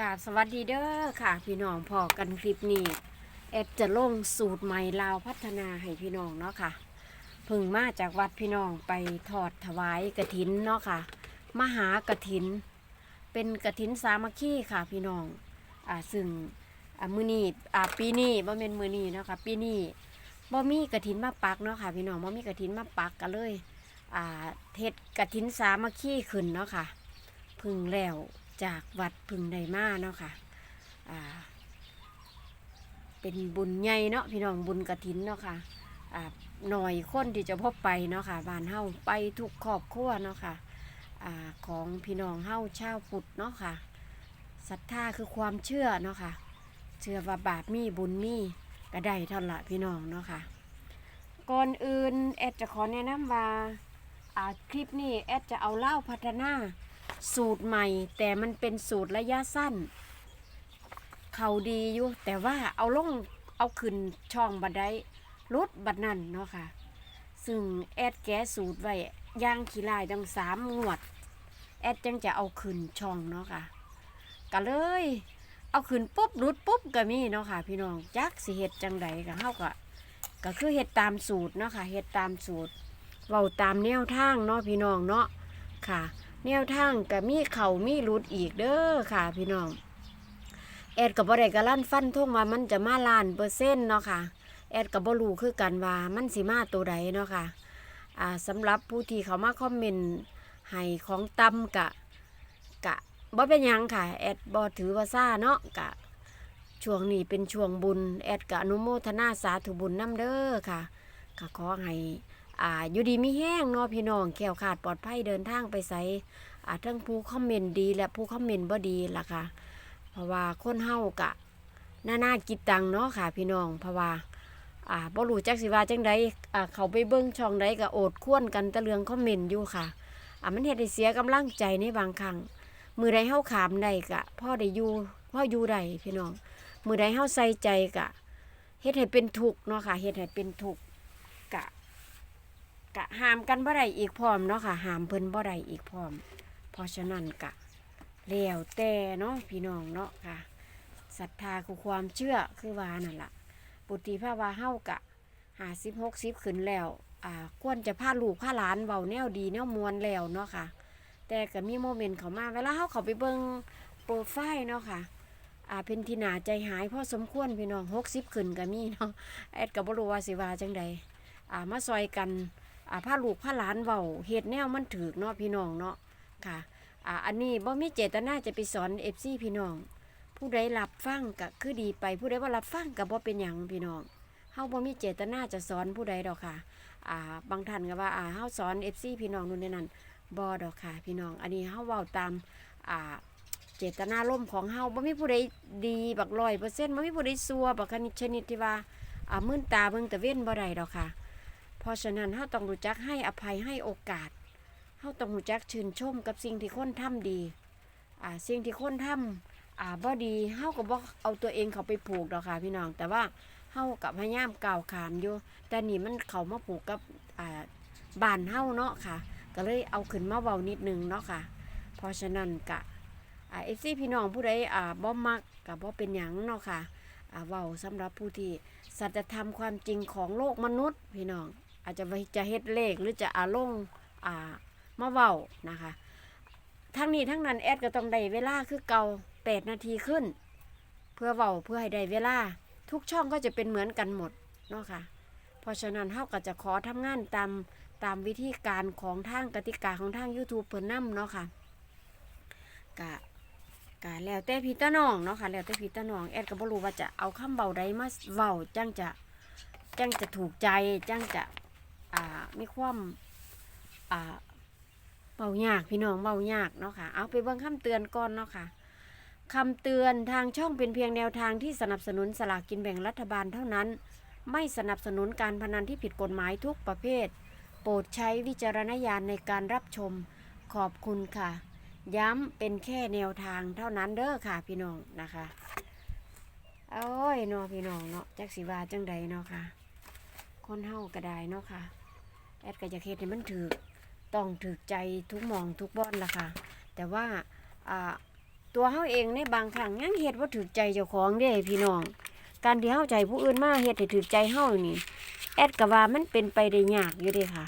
กาบสวัสดีเด้อค่ะพี่น้องพอกันคลิปนี้แอดจะลงสูตรใหม่ลาวพัฒนาให้พี่น้องเนาะค่ะพึ่งมาจากวัดพี่น้องไปทอดถวายกระถินเนาะค่ะ มหากระถิน เป็นกระถินสามัคคีค่ะพี่น้องอ่าซึ่งอ่ามือนี้อ่าปีนี้บ่เป็นมือนี้เนาะค่ะปีนี้บ่มีกระถินมาปักเนาะค่ะพี่น้องบ่มีกระถินมาปักกันเลยอ่าเทศกระถินสามัคคีขึ้นเนาะค่ะพึ่งแล้ว จากวัดพึ่งไดมาเนาะค่ะอ่าเป็นบุญใหญ่เนาะพี่น้องบุญกระถินเนาะค่ะอ่าหน่อยคนที่จะพบไปเนาะค่ะบ้านเฮาไปทุกครอบครัวเนาะค่ะอ่าของพี่น้องเฮาชาวพุทธเนาะค่ะศรัทธาคือความเชื่อเนาะค่ะเชื่อว่าบาปมีบุญมีก็ได้ท่าละพี่น้องเนาะค่ะก่อนอื่นแอดจะขอแนะนำว่าอ่าคลิปนี้แอดจะเอาเล่าพัฒนา สูตรใหม่ แต่มันเป็นสูตรระยะสั้น เขาดีอยู่แต่ว่าเอาลงเอาขึ้นช่องบันได้รถบัดนั่นเนาะค่ะ ซึ่งแอดแก้สูตรไว้ย่างขี้ลายตั้งสามงวด แอดจังจะเอาขึ้นช่องเนาะค่ะก็เลย เอาขึ้นปุ๊บรุดปุ๊บก็มีเนาะค่ะ พี่น้องจักสิเฮ็ดจังใดก็เฮาก็ก็คือเฮ็ดตามสูตรเนาะค่ะเฮ็ดตามสูตรเว้าตามแนวทางเนาะพี่น้องเนาะค่ะ แนวทางก็มีเข่ามีรุดอีกเด้อค่ะพี่น้อง แอดกับบ่ได้กะลั่นฟันท่งว่ามันจะมาล้านเปอร์เซ็นต์เนาะค่ะ แอดกับบ่รู้คือกันว่ามันสิมาตัวใดเนาะค่ะอ่าสำหรับผู้ที่เขามาคอมเมนต์ให้ของตำกะกะบ่เป็นยังค่ะ แอดบ่ถือว่าซ่าเนาะกะช่วงนี้เป็นช่วงบุญ แอดกะอนุโมทนาสาธุบุญน้ำเด้อค่ะก็ขอให้ อ่าอยู่ดีมีแห้งเนาะพี่น้องแขวขาดปลอดภัยเดินทางไปไสอาทั้งผู้คอมเมนต์ดีและผู้คอมเมนต์บ่ดีล่ะค่ะ เพราะว่าคนเฮากะหน้าหน้ากิดตังเนาะค่ะ พี่น้องเพราะว่าอ่าบ่รู้จักสิว่าจังใดอ่าเขาไปเบิ่งช่องใดก็โอดครวนกันตะเรืองคอมเมนต์อยู่ค่ะอ่ามันเฮ็ดให้เสียกำลังใจในบางครั้งมือใดเฮาขามได้กะพ่อได้อยู่พ่ออยู่ได้พี่น้องมือใดเฮาใส่ใจกะเฮ็ดให้เป็นทุกข์เนาะค่ะเฮ็ดให้เป็นทุกข์ กะห้ามกันบ่ได้อีกพร้อมเนาะค่ะห้ามเพิ่นบ่ได้อีกพร้อม เพราะฉะนั้นกะแล้วแต่เนาะพี่น้องเนาะค่ะศรัทธาคือความเชื่อคือว่านั่นล่ะปุติภาวาเฮากะหาสิบหกสิบขึ้นแล้วอ่าควรจะพาลูกพาหลานเบาแนวดีแนวมวลแล้วเนาะค่ะ แต่ก็มีโมเมนต์เขามาเวลาเฮาเขาไปเบิ่งโปรไฟล์เนาะค่ะอ่าเป็นที่น่าใจหายพ่อสมควรพี่น้องหกสิบขึ้นก็มีเนาะแอดก็บ่รู้ว่าสิวาจังใดอ่ามาซอยกัน อ่าลูกพาหลานเว้าเฮ็ดแนวมันถูกเนาะพี่น้องเนาะค่ะอ่าอันนี้บ่มีเจตนาจะไปสอน FC พี่น้อง ผู้ใดรับฟังก็คือดีไป ผู้ใดบ่ารับฟังก็บ่เป็นหยังพี่น้องเฮาบ่มีเจตนาจะสอนผู้ใดดอกค่ะอ่าบางท่านก็ว่าอ่าเฮาสอน FC พี่น้องนู่นนี่นั่นบ่ดอกค่ะ พี่น้อง อันนี้เฮาเว้าตามอ่าเจตนาร่มของเฮาบ่มีผู้ใดดีบักร้อยเปอร์เซ็นต์บ่มีผู้ใดซัวบักชนิดที่ว่าอ่ามื่นตาเบิ่งตะเว้นบ่ได้ดอกค่ะ เพราะฉะนั้นเราต้องรู้จักให้อภัยให้โอกาสเราต้องรู้จักชื่นชมกับสิ่งที่คนทำดีอ่าสิ่งที่คนทำอ่าบ่ดีเฮาก็บ่เอาตัวเองเขาไปผูกดอกค่ะพี่น้อง แต่ว่าเฮากับพยายามกล่าวขานอยู่ แต่นี่มันเขามาผูกกับอ่าบ้านเฮาเนาะค่ะ ก็เลยเอาขึ้นมาเว้านิดนึงเนาะค่ะ เพราะฉะนั้นกะอ่า FC พี่น้องผู้ใดอ่าบ่มักก็บ่เป็นหยังเนาะค่ะอ่าเว้าสำหรับผู้ที่สัจธรรมความจริงของโลกมนุษย์พี่น้อง อาจจะจะเฮ็ดเลขหรือจะอาลงอ่ามาเว้านะคะ ทั้งนี้ทั้งนั้นแอดก็ต้องได้เวลาคือเก่าแปดนาทีขึ้น เพื่อเว้าเพื่อให้ได้เวลา ทุกช่องก็จะเป็นเหมือนกันหมดเนาะค่ะ เพราะฉะนั้นเฮาก็จะขอทำงานตามตามวิธีการของทางกติกาของทาง YouTube เพิ่นนำเนาะค่ะกะกะแล้วแต่พี่ตาน้องเนาะค่ะแล้วแต่พี่ตาน้องแอดก็บ่รู้ว่าจะเอาคำเบาใดมาเว้าจังจะจังจะถูกใจจังจะ อ่ามีความอ่าเบายากพี่น้องเบายากเนาะค่ะ เอาไปเบิ่งคำเตือนก่อนเนาะค่ะคำเตือนทางช่องเป็นเพียงแนวทางที่สนับสนุนสลากกินแบ่งรัฐบาลเท่านั้น ไม่สนับสนุนการพนันที่ผิดกฎหมายทุกประเภท โปรดใช้วิจารณญาณในการรับชมขอบคุณค่ะ ย้ำเป็นแค่แนวทางเท่านั้นเด้อค่ะพี่น้องนะคะโอ้ยเนาะพี่น้องเนาะจักสิว่าจังใดเนาะค่ะ คนเฮาก็ได้เนาะค่ะ แอดก็จะเฮ็ดให้มันถือต้องถือใจทุกมองทุกบ้อนล่ะค่ะ แต่ว่าอ่าตัวเฮาเองในบางครั้งยังเฮ็ดบ่าถูกใจเจ้าของเด้พี่น้อง การที่เฮาใจผู้อื่นมาเฮ็ดให้ถูกใจเฮานี่ แอดก็ว่ามันเป็นไปได้ยากอยู่เด้ค่ะ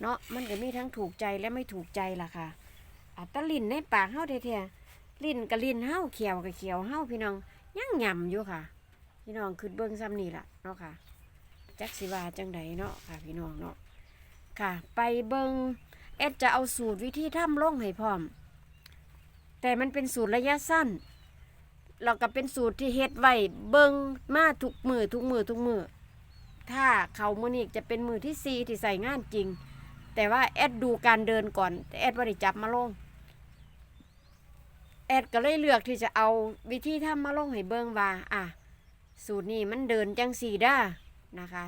เนาะมันก็มีทั้งถูกใจและไม่ถูกใจล่ะค่ะอัตลินในปากเฮาแท้ๆลิ้นก็ลิ้นเฮาเขียวก็เขียวเฮาพี่น้องยังหย่ำอยู่ค่ะ พี่น้องคือเบิ่งซ้ำนี่ล่ะเนาะค่ะจักสิว่าจังใดเนาะค่ะพี่น้องเนาะ ค่ะ ไปเบิงแอดจะเอาสูตรวิธีทำลงให้พร้อม แต่มันเป็นสูตรระยะสั้นเราก็เป็นสูตรที่เฮ็ดไว้เบิงมาทุกมือทุกมือทุกมือถ้าเขามือนี้จะเป็นมือที่สี่ที่ใส่งานจริง แต่ว่าแอดดูการเดินก่อนแต่แอดบ่ได้จับมาลงแอดก็เลยเลือกที่จะเอาวิธีทำมาลงให้เบิงว่า อะ สูตรนี้มันเดินจังสี่ด้านะคะ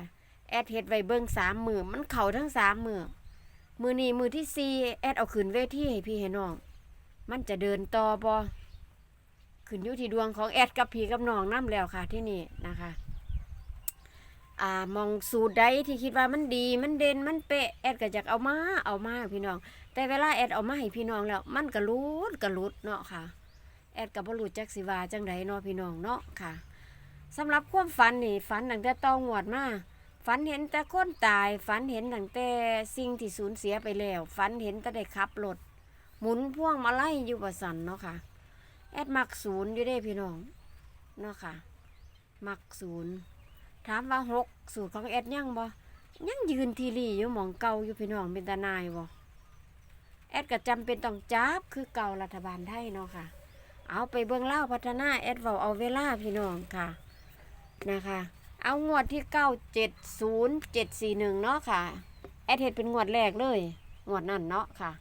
แอดเฮ็ดไว้เบิ่งสามมือมันเข่าทั้งสามมือมือนี้มือที่สี่แอดเอาขึ้นเวทีให้พี่ให้น้อง มันจะเดินต่อบอขึ้นอยู่ที่ดวงของแอดกับพี่กับน้องน้ำแล้วค่ะที่นี่นะคะอ่ามองสูตรใดที่คิดว่ามันดีมันเด่นมันเป๊ะแอดก็จะเอามาเอามาพี่น้อง แต่เวลาแอดเอามาให้พี่น้องแล้ว มันกระลุดกระลุดเนาะค่ะ แอดกับบรุษจักสิวาจังใดเนาะพี่น้องเนาะค่ะสำหรับความฝันนี่ฝันตั้งแต่ต้องหวดมา ฝันเห็นแต่คนตาย ฝันเห็นตั้งแต่สิ่งที่สูญเสียไปแล้ว ฝันเห็นแต่ได้ขับรถหมุนพ่วงมาไล่อยู่ประสันเนาะค่ะ แอดมักศูนย์อยู่ได้พี่น้องเนาะค่ะ มักศูนย์ถามว่าหกสูตรของแอดยังบ่ยังยืนทีรีอยู่หมองเก่าอยู่พี่น้องเป็นตานายบ่แอดก็จำเป็นต้องจับคือเก่ารัฐบาลไทยเนาะค่ะ เอาไปเบื้องเล่าพัฒนาแอดเว้าเอาเวลาพี่น้องค่ะนะคะ เอางวดที่เก้าเจ็ดศูนย์เจ็ดสี่หนึ่งเนาะค่ะ แอดเฮ็ดเป็นงวดแรกเลย งวดนั่นเนาะค่ะ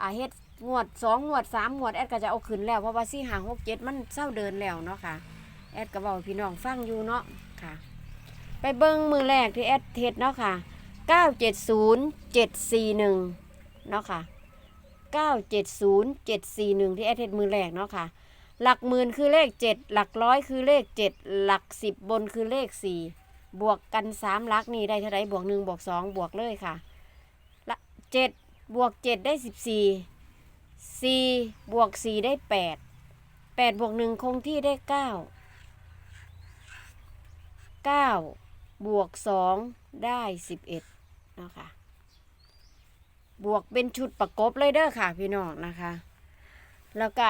อ่าเฮ็ดงวดสองงวดสามงวดแอดก็จะเอาขึ้นแล้วเพราะว่าสี่หางหกเจ็ดมันเศร้าเดินแล้วเนาะค่ะ แอดก็บอกพี่น้องฟังอยู่เนาะค่ะ ไปเบิ้งมือแรกที่แอดเฮ็ดเนาะค่ะเก้าเจ็ดศูนย์เจ็ดสี่หนึ่งเนาะค่ะเก้าเจ็ดศูนย์เจ็ดสี่หนึ่งที่แอดเฮ็ดมือแรกเนาะค่ะ หลักหมื่นคือเลขเจ็ดหลักร้อยคือเลขเจ็ดหลักสิบบนคือเลขสี่บวกกันสามหลักนี่ได้เท่าไรบวกหนึ่งบวกสองบวกเลยค่ะละเจ็ดบวกเจ็ดได้สิบสี่สี่บวกสี่ได้แปดแปดบวกหนึ่งคงที่ได้เก้าเก้าบวกสองได้สิบเอ็ดเนาะค่ะบวกเป็นชุดประกบเลยเด้อค่ะพี่น้องนะคะ แล้วก็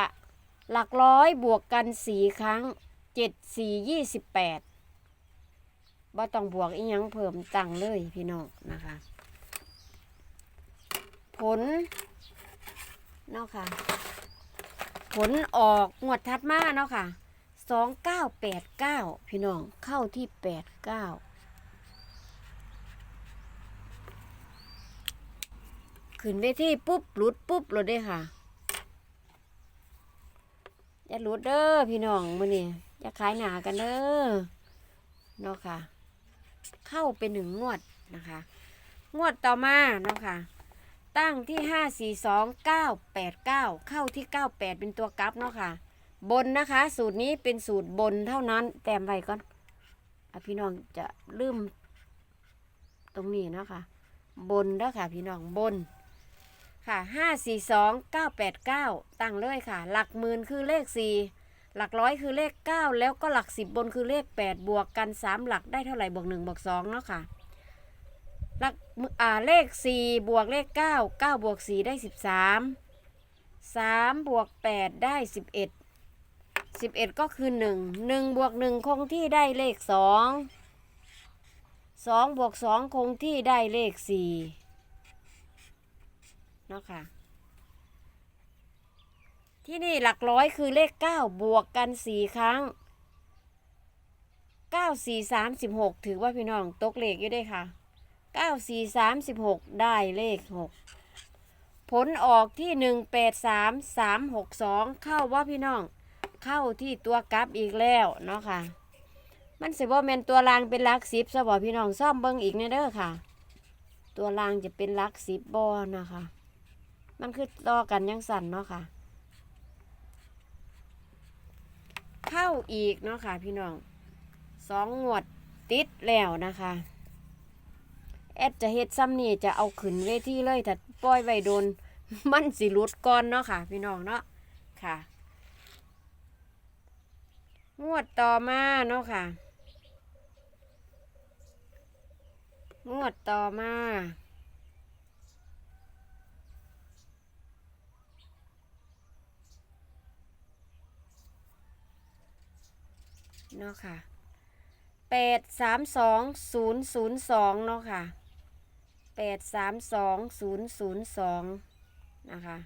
หลักร้อยบวกกันสี่ครั้งเจ็ดสี่ยี่สิบแปดบ่ต้องบวกอีหยังเพิ่มตังเลยพี่น้องนะคะ ผลเนาะค่ะ ผลออกงวดถัดมาเนาะค่ะสองเก้าแปดเก้าพี่น้องเข้าที่แปดเก้าขึ้นเวทีปุ๊บหลุดปุ๊บหลุดได้ค่ะ อย่าหลุดเด้อพี่น้องมื้อนี้อย่าขายหนากันเด้อเนาะค่ะ เข้าเป็นหนึ่งงวดนะคะ งวดต่อมาเนาะค่ะ ตั้งที่ห้าสี่สองเก้าแปดเก้าเข้าที่เก้าแปดเป็นตัวกลับเนาะค่ะ บนนะคะ สูตรนี้เป็นสูตรบนเท่านั้น แต้มไว้ก่อนอะพี่น้องจะลืม ตรงนี้เนาะค่ะ บนเด้อค่ะ พี่น้องบน ค่ะห้าสี่สองเก้าแปดเก้าตั้งเลยค่ะ หลักหมื่นคือเลขสี่หลักร้อยคือเลขเก้าแล้วก็หลักสิบบนคือเลขแปดบวกกันสามหลักได้เท่าไหร่บวกหนึ่งบวกสองเนาะค่ะหลักอ่าเลขสี่บวกเลขเก้าเก้าบวกสี่ได้สิบสามสามบวกแปดได้สิบเอ็ดสิบเอ็ดก็คือหนึ่งหนึ่งบวกหนึ่งคงที่ได้เลขสองสองบวกสองคงที่ได้เลขสี่ เนาะค่ะ ที่นี่หลักร้อยคือเลข9บวกกัน4ครั้ง9 4 36ถือว่าพี่น้องตกเลขอยู่ได้ค่ะ9 4 36ได้เลข6ผลออกที่1 8 3 3 6 2เข้าว่าพี่น้องเข้าที่ตัวกลับอีกแล้วเนาะค่ะ มันสิบ่แมนตัวรางเป็นลักสิบซะบ่พี่น้องซ่อมเบิ่งอีกแน่เด้อค่ะ ตัวรางจะเป็นลักสิบบ่นะคะ มันคือต่อกันยังสั่นเนาะค่ะ เข้าอีกเนาะค่ะ พี่น้องสองงวดติดแล้วนะคะแอดจะเฮ็ดซ้ำนี่จะเอาขึ้นเวทีเลยถ้าปล่อยไว้โดน มันสิหลุดก่อนเนาะค่ะ พี่น้องเนาะค่ะ งวดต่อมาเนาะค่ะ งวดต่อมา เนาะค่ะแปดสามสองศูนย์ศูนย์สองเนาะค่ะแปดสามสองศูนย์ศูนย์สองนะคะ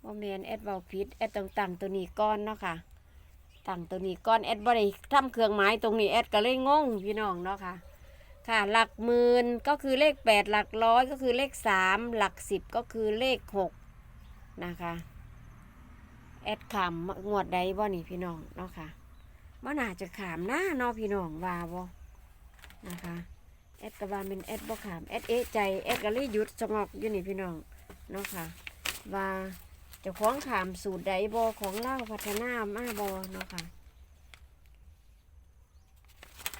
โมเมนแอดเบาพิษแอดต้องตั้งตัวนี้ก้อนเนาะค่ะตั้งตัวนี้ก้อนแอดบริทำเครื่องหมายตรงนี้แอดก็เลยงงพี่น้องเนาะค่ะ ค่ะหลักหมื่นก็คือเลขแปดหลักร้อยก็คือเลขสามหลักสิบก็คือเลขหกนะคะ แอดขามงวดใดบ่นี่พี่น้องเนาะค่ะบ่น่าจะขามหน้าเนาะพี่น้องว่าบ่นะคะแอดกะว่าเป็นแอดบ่ขามแอดเอใจแอดก็เลยหยุดสงอกอยู่นี่พี่น้องเนาะค่ะว่าจะคล้องขามสูตรใดบ่ของเล่าพัฒนามาบ่เนาะค่ะ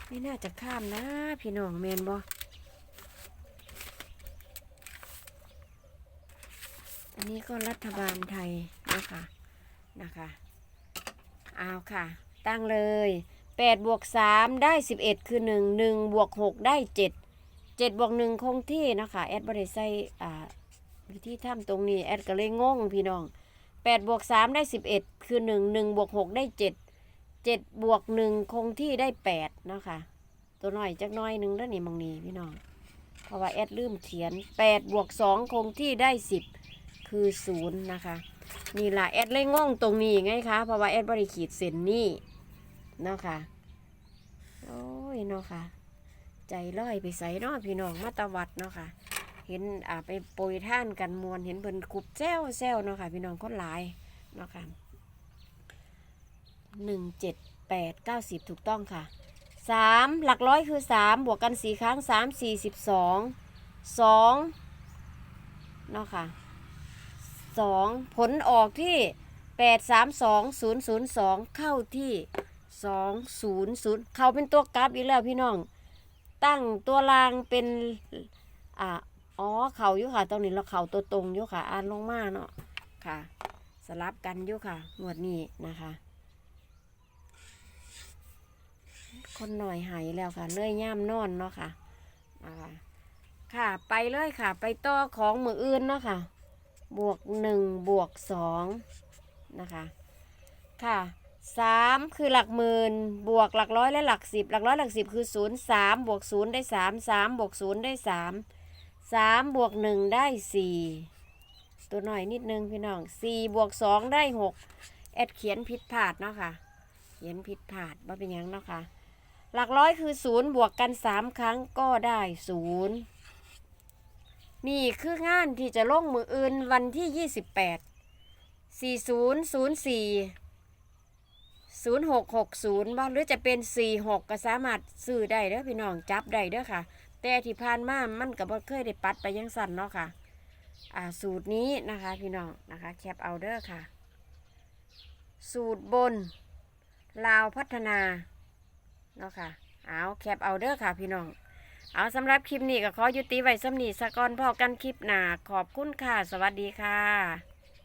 ไม่น่าจะข้ามนะพี่น้องแมนบ่อันนี้ก็รัฐบาลไทยเนาะค่ะ นะคะเอาค่ะ ตั้งเลย8บวก3ได้ 11 คือ 1 1บวก6ได้ 7 7บวก1คงที่นะคะแอดบริใส่อ่าวิธีทำตรงนี้แอดก็เลยงงพี่น้อง8บวก3ได้ 11 คือ 1 1บวก6ได้ 7 7บวก1คงที่ได้8นะคะตัวน้อยจักน้อยหนึ่งแล้วนี่มองนี้พี่น้องเพราะว่าแอดลืมเขียน8บวก2คงที่ได้ 10 คือ0นะคะ นี่ล่ะแอดเลยงงตรงนี้ไงคะเพราะว่าแอดบริขีดเส้นนี่เนาะค่ะโอ้ยเนาะค่ะ ใจร้อยไปใส่เนาะพี่น้องมาตวัดเนาะค่ะ เห็นอ่าไปโปรยท่านกันมวลเห็นเพิ่นคุบแซวแซวเนาะค่ะ พี่น้องคนหลายเนาะค่ะหนึ่งเจ็ดแปดเก้าสิบถูกต้องค่ะสามหลักร้อยคือสามบวกกันสี่ครั้งสามสี่สิบสองสองเนาะค่ะ สองผลออกที่แปดสามสองศูนย์ศูนย์สองเข้าที่สองศูนย์ศูนย์เขาเป็นตัวกราฟอีกแล้วพี่น้อง ตั้งตัวรางเป็นอ่าอ๋อเขาอยู่ค่ะ ตรงนี้เราเขาตัวตรงอยู่ค่ะอ่านลงมาเนาะค่ะ สลับกันอยู่ค่ะงวดนี้นะคะคนหน่อยหายแล้วค่ะเลื่อยย่ามนอนเนาะค่ะคะค่ะ ไปเลยค่ะ ไปต่อของมืออื่นเนาะค่ะ บวกหนึ่งบวกสองนะคะค่ะสามคือหลักหมื่นบวกหลักร้อยและหลักสิบหลักร้อยหลักสิบคือศูนย์สามบวกศูนย์ได้สามสามบวกศูนย์ได้สามสามบวกหนึ่งได้สี่ตัวหน่อยนิดนึงพี่น้องสี่บวกสองได้หกแอดเขียนผิดพลาดเนาะค่ะ เขียนผิดพลาดว่าเป็นยังเนาะค่ะ หลักร้อยคือศูนย์บวกกันสามครั้งก็ได้ศูนย์ นี่คืองานที่จะลงมืออื่นวันที่ 28 4004 0660บ้างหรือจะเป็น 46 ก็สามารถซื้อได้เด้อพี่น้องจับได้เด้อค่ะ แต่ที่ผ่านมามันก็บ่เคยได้ปัดไปยังสั่นเนาะค่ะ อ่าสูตรนี้นะคะพี่น้องนะคะแคปเอาเด้อค่ะ สูตรบน ลาวพัฒนาเนาะค่ะเอาแคปเอาเด้อค่ะพี่น้อง เอาสำหรับคลิปนี้ก็ขอยุติไว้สำนีสะกอนพอกันคลิปหนาขอบคุณค่ะ สวัสดีค่ะ